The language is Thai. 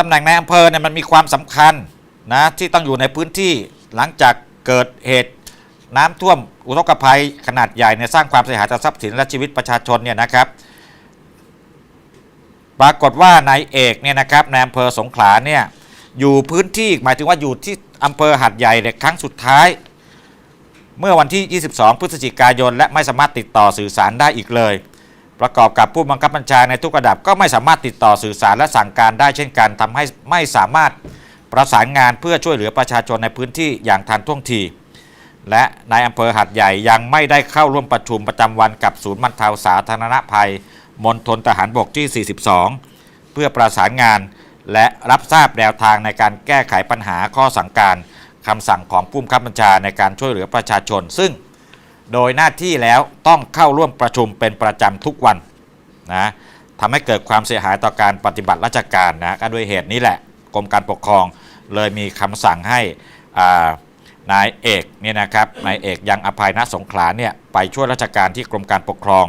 ตำแหน่งในอำเภอเนี่ยมันมีความสำคัญนะที่ต้องอยู่ในพื้นที่หลังจากเกิดเหตุน้ำท่วมอุทกภัยขนาดใหญ่เนี่ยสร้างความเสียหายต่อทรัพย์สินและชีวิตประชาชนเนี่ยนะครับ ปรากฏว่านายเอกเนี่ยนะครับในอำเภอสงขลาเนี่ยอยู่พื้นที่หมายถึงว่าอยู่ที่อำเภอหัดใหญ่เนี่ยครั้งสุดท้าย เมื่อวันที่ 22 พฤศจิกายน และไม่สามารถติดต่อสื่อสารได้อีกเลย ประกอบกับผู้บังคับบัญชาในทุกระดับก็ไม่สามารถติดต่อสื่อสารและสั่งการได้เช่นกันทำให้ไม่สามารถประสานงานเพื่อช่วยเหลือประชาชนในพื้นที่อย่างทันท่วงที และนายอำเภอหัดใหญ่ยังไม่ได้เข้าร่วมประชุมประจำวันกับศูนย์บรรเทาสาธารณภัยมณฑลทหารบกที่ 42 เพื่อประสานงานและรับทราบแนวทางในการแก้ไขปัญหาข้อสั่งการคำสั่งของผู้บังคับบัญชาในการช่วยเหลือประชาชน ซึ่ง โดยหน้าที่แล้วต้องเข้าร่วมประชุมเป็นประจำทุกวันนะทำให้เกิดความเสียหายต่อการปฏิบัติราชการนะก็ด้วยเหตุนี้แหละกรมการปกครองเลยมีคำสั่งให้นายเอกเนี่ยนะครับนายเอกยังอภัยณสงขลาเนี่ยไปช่วยราชการที่กรมการปกครอง